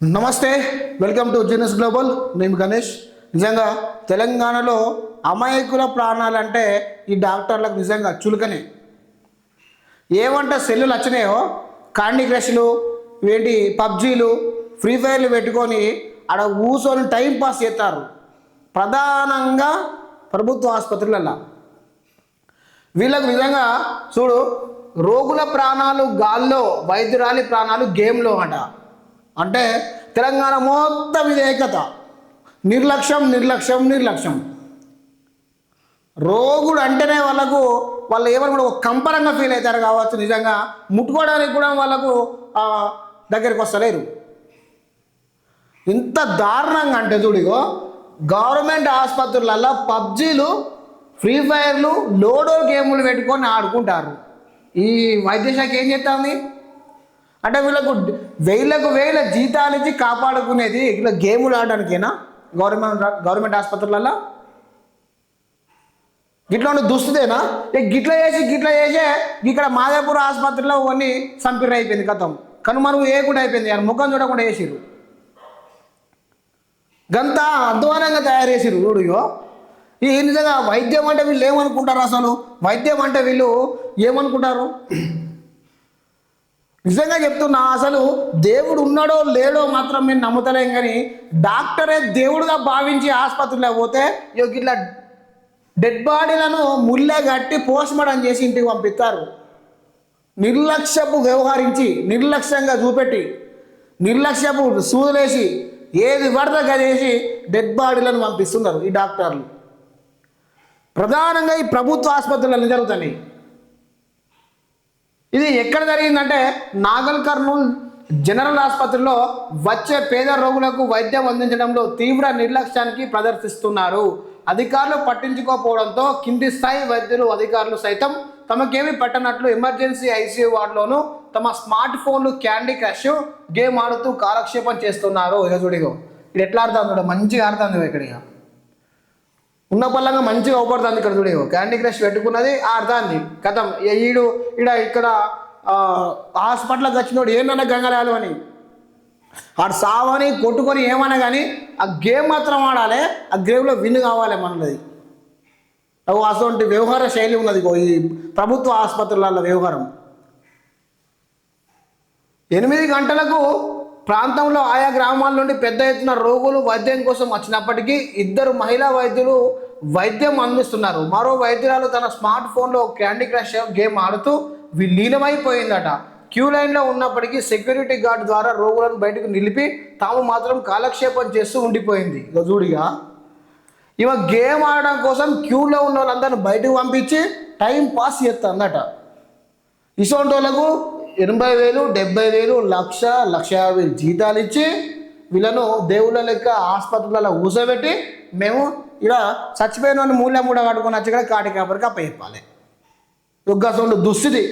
నమస్తే welcome to genus global. నేను గణేష్. నిజంగా తెలంగాణలో అమాయకుల ప్రాణాలంటే ఈ డాక్టర్లకు నిజంగా చులకనే. ఏమంటే సెల్లులు వచ్చినాయో కాండీ క్రష్లు ఏంటి పబ్జీలు ఫ్రీ ఫైర్లు పెట్టుకొని ఆడ కూర్చొని టైం పాస్ చేస్తారు ప్రధానంగా ప్రభుత్వ ఆసుపత్రులలో వీళ్ళకు నిజంగా చూడు రోగుల ప్రాణాలు గాల్లో వైద్యురాలి ప్రాణాలు గేమ్లో అట. అంటే తెలంగాణ మొత్తం ఇది ఏకత నిర్లక్ష్యం నిర్లక్ష్యం నిర్లక్ష్యం. రోగుడు అంటేనే వాళ్ళకు వాళ్ళు ఏమని కూడా ఒక కంపరంగా ఫీల్ అవుతారు కావచ్చు నిజంగా. ముట్టుకోవడానికి కూడా వాళ్ళకు దగ్గరికి వస్తలేరు. ఇంత దారుణంగా అంటే చూడిగో గవర్నమెంట్ ఆసుపత్రులలో పబ్జీలు ఫ్రీ ఫైర్లు లోడో గేములు పెట్టుకొని ఆడుకుంటారు. ఈ వైద్యశాఖ ఏం చేస్తుంది అంటే వీళ్ళకు వేలకు వేల జీతాలిచ్చి కాపాడుకునేది ఇట్లా గేములు ఆడడానికేనా? గవర్నమెంట్ గవర్నమెంట్ ఆసుపత్రులలో గిట్ల ఉన్న దుస్తుదేనా? ఇక గిట్ల చేసి గిట్ల చేసే ఇక్కడ మాదాపూర్ ఆసుపత్రిలో కొన్ని సంపిర్ర అయిపోయింది కథం కనుమరుగు వేయకుండా అయిపోయింది ఆయన ముఖం చూడకుండా వేసిరు గంత అధ్వానంగా తయారు చేసిరు చూడు ఈ నిజంగా వైద్యం అంటే వీళ్ళు ఏమనుకుంటారు అసలు? వైద్యం అంటే వీళ్ళు ఏమనుకుంటారు? నిజంగా చెప్తున్నా అసలు దేవుడు ఉన్నాడో లేడో మాత్రం మేము నమ్ముతలేం కానీ డాక్టరే దేవుడుగా భావించి ఆసుపత్రిలో పోతే ఇగో ఇట్లా డెడ్ బాడీలను ముల్లే కట్టి పోస్ట్మార్టం చేసి ఇంటికి పంపిస్తారు. నిర్లక్ష్యపు వ్యవహరించి నిర్లక్ష్యంగా చూపెట్టి నిర్లక్ష్యపు సూదులేసి ఏది పడితే గదేసి డెడ్ బాడీలను పంపిస్తున్నారు ఈ డాక్టర్లు. ప్రధానంగా ఈ ప్రభుత్వ ఆసుపత్రులలో జరుగుతున్నాయి. ఇది ఎక్కడ జరిగిందంటే నాగల్ కర్నూల్ జనరల్ ఆసుపత్రిలో వచ్చే పేద రోగులకు వైద్యం అందించడంలో తీవ్ర నిర్లక్ష్యానికి ప్రదర్శిస్తున్నారు. అధికారులు పట్టించుకోకపోవడంతో కింది స్థాయి వైద్యులు అధికారులు సైతం తమకేమీ పట్టనట్లు ఎమర్జెన్సీ ఐసీయూ వార్డులోనూ తమ స్మార్ట్ ఫోన్లు క్యాండీ క్రష్ గేమ్ ఆడుతూ కాలక్షేపం చేస్తున్నారు. ఇక చూడిగో ఇది ఎట్లా ఆడుతుంది చూడ? మంచిగా ఆడుతుంది ఇక్కడ ఇక ఉన్న పళ్ళంగా మంచిగా అవపడుతుంది ఇక్కడ చూడే క్యాండీ క్రష్ పెట్టుకున్నది ఆడుతుంది కథం. ఈడు ఈడ ఇక్కడ హాస్పిటల్కి వచ్చినోడు ఏంటన్నా గంగరాలు అని. ఆడు సావని కొట్టుకొని ఏమన్నా కానీ ఆ గేమ్ మాత్రం ఆడాలి ఆ గేమ్లో విన్ కావాలి మనది. అటువంటి వ్యవహార శైలి ఉన్నది ఈ ప్రభుత్వ ఆసుపత్రులలో వ్యవహారం. ఎనిమిది గంటలకు ప్రాంతంలో ఆయా గ్రామాల నుండి పెద్ద ఎత్తున రోగులు వైద్యం కోసం వచ్చినప్పటికీ ఇద్దరు మహిళా వైద్యులు వైద్యం అందిస్తున్నారు. మరో వైద్యురాలు తన స్మార్ట్ ఫోన్లో క్యాండీ క్రష్ గేమ్ ఆడుతూ విలీనమైపోయిందట క్యూ లైన్లో ఉన్నప్పటికీ సెక్యూరిటీ గార్డ్ ద్వారా రోగులను బయటకు నిలిపి తాము మాత్రం కాలక్షేపం చేస్తూ ఉండిపోయింది. గజూడిగా ఇవ గేమ్ ఆడడం కోసం క్యూలో ఉన్న వాళ్ళందరిని బయటకు పంపించి టైం పాస్ చేస్తుందట. ఇటువంటి ఎనభై వేలు డెబ్బై వేలు లక్ష లక్ష యాభై వేలు జీతాలు ఇచ్చి వీళ్ళను దేవుళ్ళ లెక్క ఆసుపత్రులలో కూర్చోబెట్టి మేము ఇలా చచ్చిపోయిన వాళ్ళు మూల్యం కూడా కట్టుకొని వచ్చి కూడా కాటి కాపరికి అప్పచెప్పాలి. యుగ్గసండు దుస్థితి.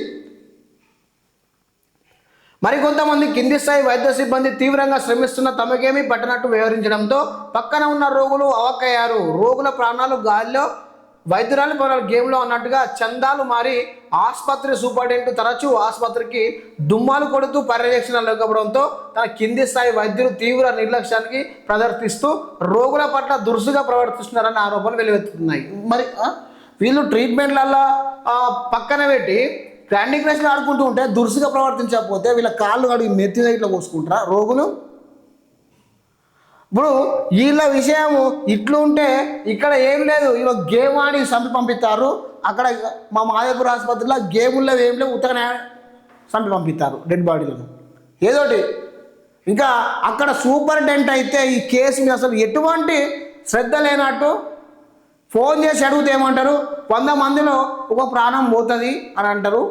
మరికొంతమంది కింది స్థాయి వైద్య సిబ్బంది తీవ్రంగా శ్రమిస్తున్న తమకేమీ పట్టనట్టు వ్యవహరించడంతో పక్కన ఉన్న రోగులు అవక్కయ్యారు. రోగుల ప్రాణాలు గాలిలో వైద్యురాలు ప్రాణాలు గేమ్లో అన్నట్టుగా చందాలు మారి ఆసుపత్రి సూపరింటెండెంట్ తరచూ ఆసుపత్రికి దుమ్మాలు కొడుతూ పర్యవేక్షణ లేకపోవడంతో తన కింది స్థాయి వైద్యులు తీవ్ర నిర్లక్ష్యానికి ప్రదర్శిస్తూ రోగుల పట్ల దురుసుగా ప్రవర్తిస్తున్నారన్న ఆరోపణలు వెలువెత్తుతున్నాయి. మరి వీళ్ళు ట్రీట్మెంట్లలో పక్కన పెట్టి క్యాండీ క్రష్లు ఆడుకుంటూ ఉంటే దురుసుగా ప్రవర్తించకపోతే వీళ్ళ కాళ్ళు అడిగి మెత్తిగా ఇట్లా పోసుకుంటారా రోగులు? ఇప్పుడు వీళ్ళ విషయము ఇట్లు ఉంటే ఇక్కడ ఏం లేదు. ఇలా గేమ్ ఆడి చంపి పంపిస్తారు అక్కడ మా మాదేపూర్ ఆసుపత్రిలో గేముల్లో ఏం లేవు. ఉత్తగానే చంపి పంపిస్తారు డెడ్ బాడీలను. ఏదోటి. ఇంకా అక్కడ సూపరింటెండెంట్ అయితే ఈ కేసు మీద అసలు ఎటువంటి శ్రద్ధ లేనట్టు ఫోన్ చేసి అడిగితే ఏమంటారు? వంద మందిలో ఒక ప్రాణం పోతుంది అని అంటారు.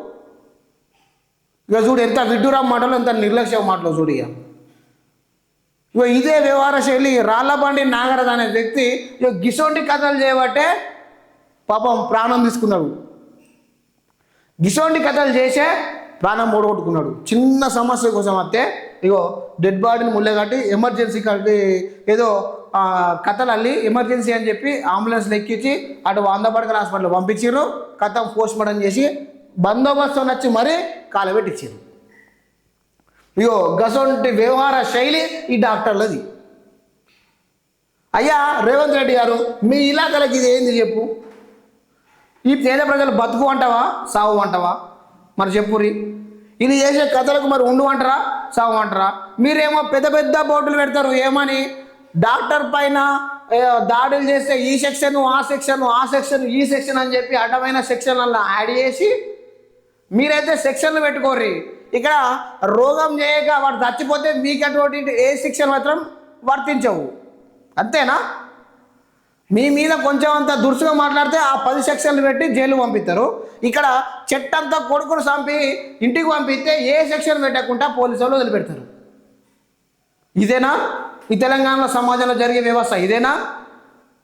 ఇక చూడు ఎంత విడ్డూరం మాటలు ఎంత నిర్లక్ష్యం మాటలు చూడు ఇక ఇగో ఇదే వ్యవహార శైలి రాళ్ళబండి నాగరాజు అనే వ్యక్తి ఇగో గిసోంటి కథలు చేయబట్టే పాపం ప్రాణం తీసుకున్నాడు. గిసోంటి కథలు చేసే ప్రాణం ఓడగొట్టుకున్నాడు. చిన్న సమస్య కోసం వస్తే ఇగో డెడ్ బాడీని ముళ్ళగట్టి ఎమర్జెన్సీ కట్టి ఏదో కథలు అల్లి ఎమర్జెన్సీ అని చెప్పి అంబులెన్స్ ఎక్కించి అటు వందపడకల హాస్పిటల్ పంపించారు కథ పోస్ట్ మార్టం చేసి బందోబస్తు నచ్చి మరీ కాలబెట్టించారు ఇగో గసొంటి వ్యవహార శైలి ఈ డాక్టర్లది. అయ్యా రేవంత్ రెడ్డి గారు మీ ఇలాకలకి ఇది ఏంది చెప్పు? ఈ పేద ప్రజలు బతుకు అంటావా సావు అంటావా? మరి చెప్పురి ఇది చేసే కథలకు మరి ఉండు అంటారా సావు అంటారా? మీరేమో పెద్ద పెద్ద బోర్డులు పెడతారు ఏమని? డాక్టర్ పైన దాడులు చేస్తే ఈ సెక్షన్ ఆ సెక్షన్ ఆ సెక్షన్ ఈ సెక్షన్ అని చెప్పి అడ్డమైన సెక్షన్లలో యాడ్ చేసి మీరైతే సెక్షన్లు పెట్టుకోర్రి. ఇక్కడ రోగం చేయక వాడు చచ్చిపోతే మీకు అటువంటి ఏ శిక్షలు మాత్రం వర్తించవు. అంతేనా? మీ మీద కొంచెం అంత దురుసుగా మాట్లాడితే ఆ పది సెక్షన్లు పెట్టి జైలు పంపిస్తారు ఇక్కడ చెట్టంతా కొడుకును చంపి ఇంటికి పంపిస్తే ఏ సెక్షన్ పెట్టకుండా పోలీసు వాళ్ళు వదిలిపెడతారు. ఇదేనా? ఈ తెలంగాణలో సమాజంలో జరిగే వ్యవస్థ ఇదేనా?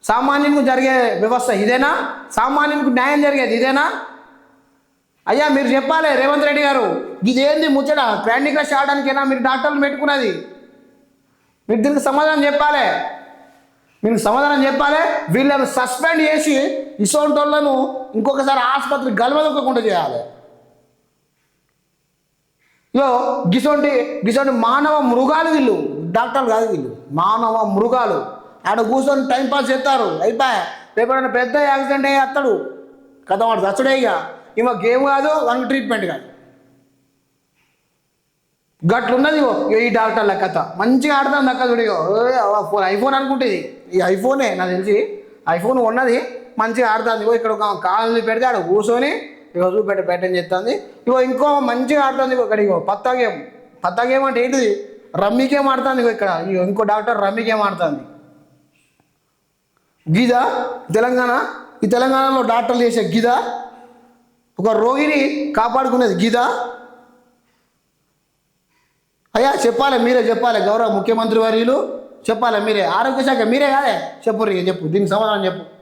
సామాన్యునికి జరిగే వ్యవస్థ ఇదేనా? సామాన్యునికి న్యాయం జరిగేది ఇదేనా? అయ్యా మీరు చెప్పాలి రేవంత్ రెడ్డి గారు. ఇదేంది ముచ్చట? క్రాండీ క్రష్ ఆడడానికైనా మీరు డాక్టర్లు పెట్టుకున్నది. మీరు దీనికి సమాధానం చెప్పాలి. మీరు సమాధానం చెప్పాలి? వీళ్ళని సస్పెండ్ చేసి ఇసోంటి వాళ్ళను ఇంకొకసారి ఆసుపత్రి గలవదొక్కకుండా చేయాలి. ఇగో గిసోంటి గిసోంటి మానవ మృగాలు వీళ్ళు. డాక్టర్లు కాదు వీళ్ళు. మానవ మృగాలు. ఆడ కూర్చొని టైం పాస్ చేస్తారు. అయిపోయా? రేపు పెద్ద యాక్సిడెంట్ అయ్యి అత్తడు. కదా వాడు చచ్చుడే ఇక ఈమె గేమ్ కాదు వన్ ట్రీట్మెంట్ కాదు. గట్లున్నది ఈ డాక్టర్ల కథ. మంచిగా ఆడతాను అక్క చూడు ఫోన్ ఐఫోన్ అనుకుంటుంది ఈ ఐఫోనే నాకు తెలిసి. ఐఫోన్ ఉన్నది మంచిగా ఆడుతుంది. ఇగో ఇక్కడ ఒక కాలు పెడితే ఆడ కూర్చొని ఇగో చూపెట్టి పెట్టని చెప్తుంది. ఇగో ఇంకో మంచిగా ఆడుతుంది ఇక్కడ ఇగో పత్తా గేమ్. పత్తా గేమ్ అంటే ఏంటిది? రమ్మీ గేమ్ ఆడుతుంది ఇగో ఇక్కడ. ఇగో ఇంకో డాక్టర్ రమ్మీ గేమ్ ఆడుతుంది. గీద? తెలంగాణ? ఈ తెలంగాణలో డాక్టర్లు చేసే గీద? ఒక రోగిని కాపాడుకునేది గీత? అయ్యా చెప్పాలి మీరే చెప్పాలి గౌరవ ముఖ్యమంత్రి వర్యులు. చెప్పాలి మీరే. ఆరోగ్య శాఖ మీరే కాదే? చెప్పు రీ చెప్పు. దీనికి సమాధానం చెప్పు.